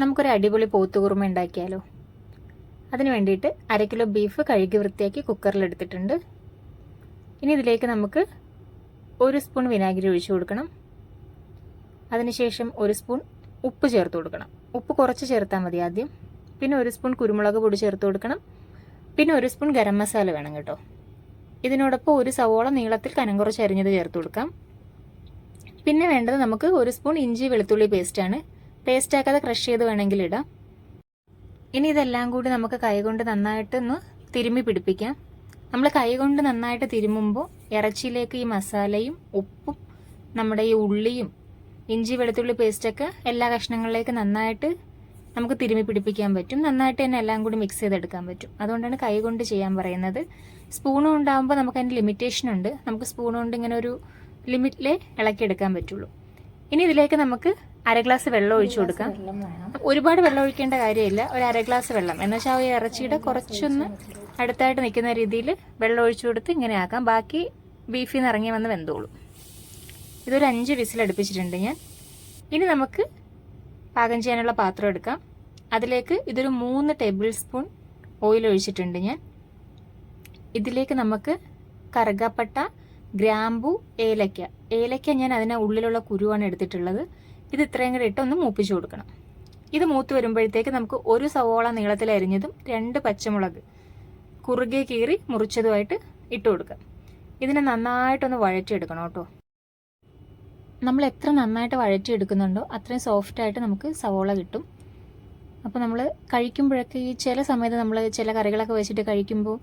നമുക്കൊരു അടിപൊളി പോത്തുകുറുമ ഉണ്ടാക്കിയാലോ? അതിന് വേണ്ടിയിട്ട് അര കിലോ ബീഫ് കഴുകി വൃത്തിയാക്കി കുക്കറിൽ എടുത്തിട്ടുണ്ട്. ഇനി ഇതിലേക്ക് നമുക്ക് ഒരു സ്പൂൺ വിനാഗിരി ഒഴിച്ചു കൊടുക്കണം. അതിനുശേഷം ഒരു സ്പൂൺ ഉപ്പ് ചേർത്ത് കൊടുക്കണം. ഉപ്പ് കുറച്ച് ചേർത്താൽ മതി ആദ്യം. പിന്നെ ഒരു സ്പൂൺ കുരുമുളക് പൊടി ചേർത്ത് കൊടുക്കണം. പിന്നെ ഒരു സ്പൂൺ ഗരം മസാല വേണം കേട്ടോ. ഇതിനോടൊപ്പം ഒരു സവോള നീളത്തിൽ കനം കുറച്ച് അരിഞ്ഞത് ചേർത്ത് കൊടുക്കാം. പിന്നെ വേണ്ടത് നമുക്ക് ഒരു സ്പൂൺ ഇഞ്ചി വെളുത്തുള്ളി പേസ്റ്റാണ് പേസ്റ്റ് ആക്കാതെ ക്രഷ് ചെയ്ത് വേണമെങ്കിൽ ഇടാം. ഇനി ഇതെല്ലാം കൂടി നമുക്ക് കൈകൊണ്ട് നന്നായിട്ടൊന്ന് തിരുമ്മി പിടിപ്പിക്കാം. നമ്മൾ കൈകൊണ്ട് നന്നായിട്ട് തിരുമ്മുമ്പോൾ ഇറച്ചിയിലേക്ക് ഈ മസാലയും ഉപ്പും നമ്മുടെ ഈ ഉള്ളിയും ഇഞ്ചി വെളുത്തുള്ളി പേസ്റ്റൊക്കെ എല്ലാ കഷ്ണങ്ങളിലേക്ക് നന്നായിട്ട് നമുക്ക് തിരുമ്മി പിടിപ്പിക്കാൻ പറ്റും. നന്നായിട്ട് തന്നെ എല്ലാം കൂടി മിക്സ് ചെയ്തെടുക്കാൻ പറ്റും. അതുകൊണ്ടാണ് കൈകൊണ്ട് ചെയ്യാൻ പറയുന്നത്. സ്പൂണും ഉണ്ടാകുമ്പോൾ നമുക്ക് അതിന്റെ ലിമിറ്റേഷൻ ഉണ്ട്. നമുക്ക് സ്പൂൺ കൊണ്ട് ഇങ്ങനെ ഒരു ലിമിറ്റിലേ ഇളക്കിയെടുക്കാൻ പറ്റുള്ളൂ. ഇനി ഇതിലേക്ക് നമുക്ക് അര ഗ്ലാസ് വെള്ളം ഒഴിച്ചു കൊടുക്കാം. ഒരുപാട് വെള്ളം ഒഴിക്കേണ്ട കാര്യമില്ല. ഒരു അര ഗ്ലാസ് വെള്ളം. എന്നുവെച്ചാൽ ഈ ഇറച്ചിയുടെ കുറച്ചൊന്ന് അടുത്തായിട്ട് നിൽക്കുന്ന രീതിയിൽ വെള്ളം ഒഴിച്ചു കൊടുത്ത് ഇങ്ങനെ ആക്കാം. ബാക്കി ബീഫിൽ നിന്ന് ഇറങ്ങി വന്ന് വെന്തോളും. ഇതൊരു അഞ്ച് വിസിൽ അടുപ്പിച്ചിട്ടുണ്ട് ഞാൻ. ഇനി നമുക്ക് പാകം ചെയ്യാനുള്ള പാത്രം എടുക്കാം. അതിലേക്ക് ഇതൊരു മൂന്ന് ടേബിൾ സ്പൂൺ ഓയിൽ ഒഴിച്ചിട്ടുണ്ട് ഞാൻ. ഇതിലേക്ക് നമുക്ക് കറുകപ്പട്ട ഗ്രാമ്പു ഏലക്ക ഏലക്ക ഞാൻ അതിന് ഉള്ളിലുള്ള കുരുവാണ് എടുത്തിട്ടുള്ളത്. ഇത് ഇത്രയും കൂടെ ഇട്ട് ഒന്ന് മൂപ്പിച്ചു കൊടുക്കണം. ഇത് മൂത്ത് വരുമ്പോഴത്തേക്ക് നമുക്ക് ഒരു സവോള നീളത്തിൽ അരിഞ്ഞതും രണ്ട് പച്ചമുളക് കുറുകെ കീറി മുറിച്ചതുമായിട്ട് ഇട്ട് കൊടുക്കാം. ഇതിനെ നന്നായിട്ടൊന്ന് വഴറ്റിയെടുക്കണം കേട്ടോ. നമ്മൾ എത്ര നന്നായിട്ട് വഴറ്റിയെടുക്കുന്നുണ്ടോ അത്രയും സോഫ്റ്റായിട്ട് നമുക്ക് സവോള കിട്ടും. അപ്പോൾ നമ്മൾ കഴിക്കുമ്പോഴൊക്കെ ഈ ചില സമയത്ത് നമ്മൾ ചില കറികളൊക്കെ വെച്ചിട്ട് കഴിക്കുമ്പോൾ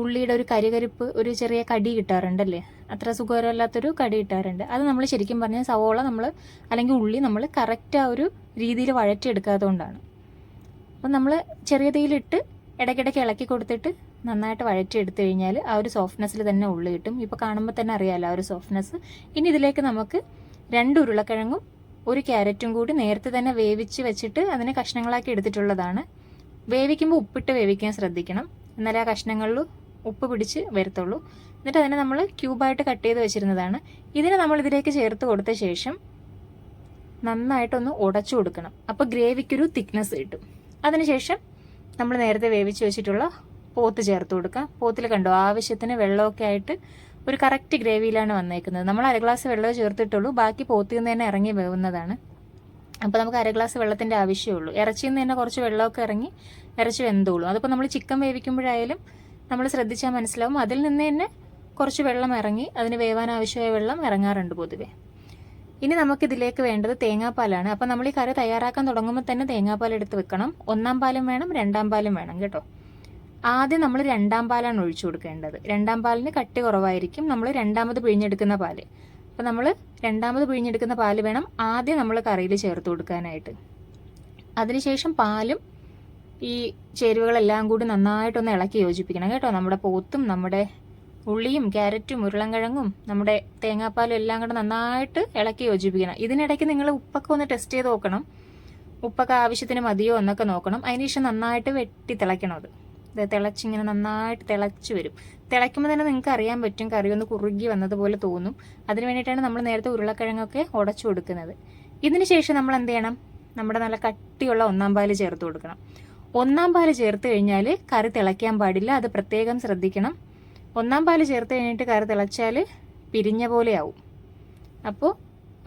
ഉള്ളിയുടെ ഒരു കരികരിപ്പ് ഒരു ചെറിയ കടി കിട്ടാറുണ്ടല്ലേ? അത്ര സുഖകരമല്ലാത്തൊരു കടി കിട്ടാറുണ്ട്. അത് നമ്മൾ ശരിക്കും പറഞ്ഞാൽ സവോള നമ്മൾ അല്ലെങ്കിൽ ഉള്ളി നമ്മൾ കറക്റ്റ് ആ ഒരു രീതിയിൽ വഴറ്റിയെടുക്കാത്തതുകൊണ്ടാണ്. അപ്പം നമ്മൾ ചെറിയ തീയിലിട്ട് ഇടയ്ക്കിടയ്ക്ക് ഇളക്കി കൊടുത്തിട്ട് നന്നായിട്ട് വഴറ്റിയെടുത്തു കഴിഞ്ഞാൽ ആ ഒരു സോഫ്റ്റ്നെസ്സിൽ തന്നെ ഉള്ളി കിട്ടും. ഇപ്പോൾ കാണുമ്പോൾ തന്നെ അറിയാമല്ലോ ആ ഒരു സോഫ്റ്റ്നെസ് ഇനി ഇതിലേക്ക് നമുക്ക് രണ്ട് ഉരുളക്കിഴങ്ങും ഒരു ക്യാരറ്റും കൂടി നേരത്തെ തന്നെ വേവിച്ച് വെച്ചിട്ട് അതിനെ കഷ്ണങ്ങളാക്കി എടുത്തിട്ടുള്ളതാണ്. വേവിക്കുമ്പോൾ ഉപ്പിട്ട് വേവിക്കാൻ ശ്രദ്ധിക്കണം. എന്നാലേ ആ കഷ്ണങ്ങളിൽ ഉപ്പ് പിടിച്ച് വരത്തുള്ളൂ. എന്നിട്ട് അതിനെ നമ്മൾ ക്യൂബായിട്ട് കട്ട് ചെയ്ത് വെച്ചിരുന്നതാണ്. ഇതിനെ നമ്മൾ ഇതിലേക്ക് ചേർത്ത് കൊടുത്ത ശേഷം നന്നായിട്ടൊന്ന് ഉടച്ചു കൊടുക്കണം. അപ്പോൾ ഗ്രേവിക്കൊരു തിക്നെസ് കിട്ടും. അതിനുശേഷം നമ്മൾ നേരത്തെ വേവിച്ച് വെച്ചിട്ടുള്ള പോത്ത് ചേർത്ത് കൊടുക്കുക പോത്തിൽ കണ്ടോ ആവശ്യത്തിന് വെള്ളമൊക്കെ ആയിട്ട് ഒരു കറക്റ്റ് ഗ്രേവിയിലാണ് വന്നേക്കുന്നത്. നമ്മൾ അര ഗ്ലാസ് വെള്ളമേ ചേർത്തിട്ടുള്ളൂ. ബാക്കി പോത്തിൽ നിന്ന് തന്നെ ഇറങ്ങി വേവുന്നതാണ്. അപ്പോൾ നമുക്ക് അര ഗ്ലാസ് വെള്ളത്തിന്റെ ആവശ്യമുള്ളൂ ഇറച്ചിയിൽ നിന്ന് തന്നെ കുറച്ച് വെള്ളമൊക്കെ ഇറങ്ങി ഇറച്ചി വെന്തോളൂ. അതിപ്പോൾ നമ്മൾ ചിക്കൻ വേവിക്കുമ്പോഴായാലും നമ്മൾ ശ്രദ്ധിച്ചാൽ മനസ്സിലാവും. അതിൽ നിന്ന് തന്നെ കുറച്ച് വെള്ളം ഇറങ്ങി അതിന് വേവാൻ ആവശ്യമായ വെള്ളം ഇറങ്ങാറുണ്ട് പൊതുവെ. ഇനി നമുക്കിതിലേക്ക് വേണ്ടത് തേങ്ങാപ്പാലാണ്. അപ്പം നമ്മൾ ഈ കറി തയ്യാറാക്കാൻ തുടങ്ങുമ്പോൾ തന്നെ തേങ്ങാപ്പാൽ എടുത്ത് വെക്കണം. ഒന്നാം പാലും വേണം രണ്ടാം പാലും വേണം കേട്ടോ. ആദ്യം നമ്മൾ രണ്ടാം പാലാണ് ഒഴിച്ചു കൊടുക്കേണ്ടത്. രണ്ടാം പാലിന് കട്ടി കുറവായിരിക്കും. നമ്മൾ രണ്ടാമത് പിഴിഞ്ഞെടുക്കുന്ന പാൽ. അപ്പം നമ്മൾ രണ്ടാമത് പിഴിഞ്ഞെടുക്കുന്ന പാൽ വേണം ആദ്യം നമ്മൾ കറിയിൽ ചേർത്ത് കൊടുക്കാനായിട്ട്. അതിനുശേഷം പാലും ഈ ചേരുവകളെല്ലാം കൂടി നന്നായിട്ടൊന്ന് ഇളക്കി യോജിപ്പിക്കണം കേട്ടോ. നമ്മുടെ പോത്തും നമ്മുടെ ഉള്ളിയും ക്യാരറ്റും ഉരുളൻകിഴങ്ങും നമ്മുടെ തേങ്ങാപ്പാലും എല്ലാം കൂടെ നന്നായിട്ട് ഇളക്കി യോജിപ്പിക്കണം. ഇതിനിടയ്ക്ക് നിങ്ങൾ ഉപ്പൊക്കെ ഒന്ന് ടെസ്റ്റ് ചെയ്ത് നോക്കണം. ഉപ്പൊക്കെ ആവശ്യത്തിന് മതിയോ എന്നൊക്കെ നോക്കണം. അതിനുശേഷം നന്നായിട്ട് വെട്ടി തിളയ്ക്കണം അത്. ഇത് തിളച്ചിങ്ങനെ നന്നായിട്ട് തിളച്ച് വരും. തിളയ്ക്കുമ്പോൾ തന്നെ നിങ്ങൾക്ക് അറിയാൻ പറ്റും കറി ഒന്ന് കുറുകി വന്നതുപോലെ തോന്നും. അതിന് വേണ്ടിയിട്ടാണ് നമ്മൾ നേരത്തെ ഉരുളക്കിഴങ്ങൊക്കെ ഉടച്ചു കൊടുക്കുന്നത്. ഇതിന് ശേഷം നമ്മൾ എന്ത് ചെയ്യണം? നമ്മുടെ നല്ല കട്ടിയുള്ള ഒന്നാം പാൽ ചേർത്ത് കൊടുക്കണം. ഒന്നാം പാൽ ചേർത്ത് കഴിഞ്ഞാൽ കറി തിളയ്ക്കാൻ പാടില്ല. അത് പ്രത്യേകം ശ്രദ്ധിക്കണം. ഒന്നാം പാൽ ചേർത്ത് കഴിഞ്ഞിട്ട് കറി തിളച്ചാൽ പിരിഞ്ഞ പോലെയാവും. അപ്പോൾ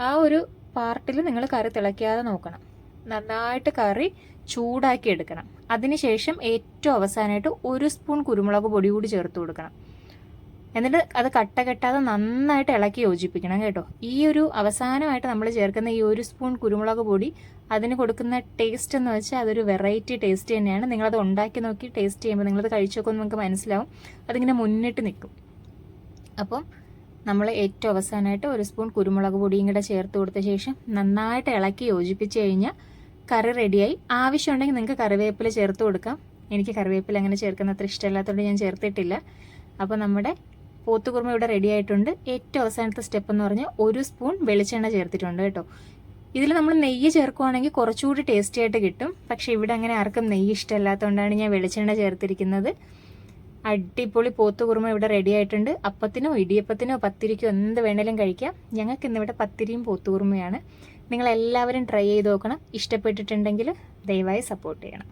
ആ ഒരു പാർട്ടിൽ നിങ്ങൾ കറി തിളയ്ക്കാതെ നോക്കണം. നന്നായിട്ട് കറി ചൂടാക്കി എടുക്കണം. അതിനുശേഷം ഏറ്റവും അവസാനമായിട്ട് ഒരു സ്പൂൺ കുരുമുളക് പൊടി കൂടി ചേർത്ത് കൊടുക്കണം. എന്നിട്ട് അത് കട്ട കെട്ടാതെ നന്നായിട്ട് ഇളക്കി യോജിപ്പിക്കണം കേട്ടോ. ഈ ഒരു അവസാനമായിട്ട് നമ്മൾ ചേർക്കുന്ന ഈ ഒരു സ്പൂൺ കുരുമുളക് പൊടി അതിന് കൊടുക്കുന്ന ടേസ്റ്റ് എന്ന് വെച്ചാൽ അതൊരു വെറൈറ്റി ടേസ്റ്റ് തന്നെയാണ്. നിങ്ങളത് ഉണ്ടാക്കി നോക്കി ടേസ്റ്റ് ചെയ്യുമ്പോൾ നിങ്ങളത് കഴിച്ചു നോക്കുമ്പോൾ നിങ്ങൾക്ക് മനസ്സിലാവും. അതിങ്ങനെ മുന്നിട്ട് നിൽക്കും. അപ്പം നമ്മൾ ഏറ്റവും അവസാനമായിട്ട് ഒരു സ്പൂൺ കുരുമുളക് പൊടിയും കൂടെ ചേർത്ത് കൊടുത്ത ശേഷം നന്നായിട്ട് ഇളക്കി യോജിപ്പിച്ച് കഴിഞ്ഞാൽ കറി റെഡിയായി ആവശ്യമുണ്ടെങ്കിൽ നിങ്ങൾക്ക് കറിവേപ്പില ചേർത്ത് കൊടുക്കാം. എനിക്ക് കറിവേപ്പില അങ്ങനെ ചേർക്കുന്ന അത്ര ഇഷ്ടമല്ലാത്തതുകൊണ്ട് ഞാൻ ചേർത്തിട്ടില്ല. അപ്പോൾ നമ്മുടെ പോത്തുകുറുമ ഇവിടെ റെഡി ആയിട്ടുണ്ട്. ഏറ്റവും അവസാനത്തെ സ്റ്റെപ്പ് എന്ന് പറഞ്ഞാൽ ഒരു സ്പൂൺ വെളിച്ചെണ്ണ ചേർത്തിട്ടുണ്ട് കേട്ടോ. ഇതിൽ നമ്മൾ നെയ്യ് ചേർക്കുവാണെങ്കിൽ കുറച്ചുകൂടി ടേസ്റ്റി ആയിട്ട് കിട്ടും. പക്ഷേ ഇവിടെ അങ്ങനെ ആർക്കും നെയ്യ് ഇഷ്ടമല്ലാത്തതുകൊണ്ടാണ് ഞാൻ വെളിച്ചെണ്ണ ചേർത്തിരിക്കുന്നത്. അടിപൊളി പോത്തുകുറുമ ഇവിടെ റെഡി ആയിട്ടുണ്ട്. അപ്പത്തിനോ ഇടിയപ്പത്തിനോ പത്തിരിക്കോ എന്ത് വേണേലും കഴിക്കാം. ഞങ്ങൾക്ക് ഇന്നിവിടെ പത്തിരിയും പോത്തുകുറുമയാണ് നിങ്ങളെല്ലാവരും ട്രൈ ചെയ്ത് നോക്കണം. ഇഷ്ടപ്പെട്ടിട്ടുണ്ടെങ്കിൽ ദയവായി സപ്പോർട്ട് ചെയ്യണം.